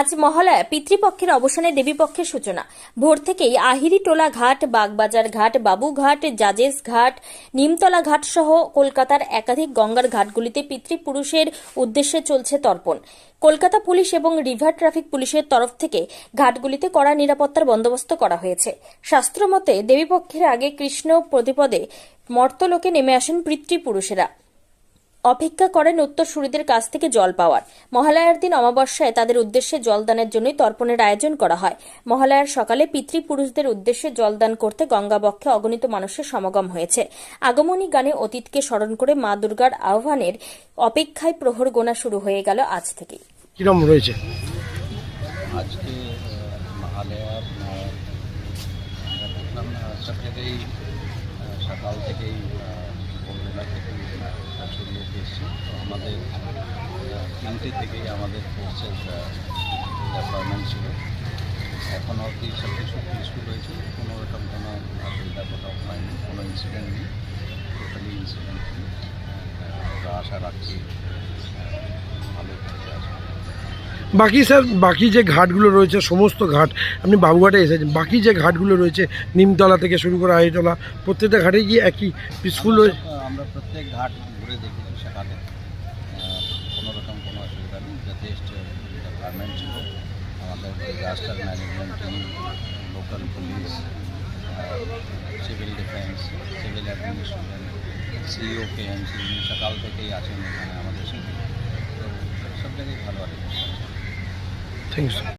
আজ মহালয়া পিতৃপক্ষের অবসানে দেবীপক্ষের সূচনা। ভোর থেকেই আহিরিটোলা ঘাট, বাগবাজার ঘাট বাবুঘাট জাজেস ঘাট, নিমতলা ঘাট সহ কলকাতার একাধিক গঙ্গার ঘাটগুলিতে পিতৃপুরুষের উদ্দেশ্যে চলছে তর্পণ। কলকাতা পুলিশ এবং রিভার ট্রাফিক পুলিশের তরফ থেকে ঘাটগুলিতে কড়া নিরাপত্তার বন্দোবস্ত করা হয়েছে। শাস্ত্রমতে দেবীপক্ষের আগে কৃষ্ণ প্রতিপদে মর্তলোকে নেমে আসেন পিতৃপুরুষেরা। অপেক্ষা করেন উত্তরসূরিদের কাছ থেকে জল পাওয়ার। মহালয়ার দিন অমাবস্যায় তাদের উদ্দেশ্যে জলদানের জন্যই তর্পণের আয়োজন করা হয়। মহালয়ার সকালে পিতৃপুরুষদের উদ্দেশ্যে জলদান করতে গঙ্গাবক্ষে অগণিত মানুষের সমাগম হয়েছে। আগমনী গানে অতীতকে স্মরণ করে মা দুর্গার আহ্বানের অপেক্ষায় প্রহর গোনা শুরু হয়ে গেল আজ থেকেই। কিরম রয়েছে? আজকে সব জায়গায় সকাল থেকেই আমাদের তিনটে থেকেই আমাদের ফোর্সের ডেভেলপমেন্ট ছিল। এখন অবধি সব কিছু পিসফুল হয়েছে? কোনো রকম কোনো অসুবিধা কোথাও হয়নি কোনো ইনসিডেন্ট নেই টোটালি ইনসিডেন্ট নেই। আমরা আশা রাখছি ভালো বাকি স্যার বাকি যে ঘাটগুলো রয়েছে সমস্ত ঘাট আপনি বাবুঘাটে এসেছেন বাকি যে ঘাটগুলো রয়েছে নিমতলা থেকে শুরু করে আড়িতলা প্রত্যেকটা ঘাটে গিয়ে একই পিসফুল আমরা আমরা প্রত্যেক ঘাট ঘুরে দেখেছি সকালে যথেষ্ট ডিপার্টমেন্ট ছিল আমাদের disaster management team local police civil defence civil administration CEO KMC সকাল থেকেই আছেন এখানে আমাদের সাথে তো সব জায়গায় ভালো আছে থ্যাংক ইউ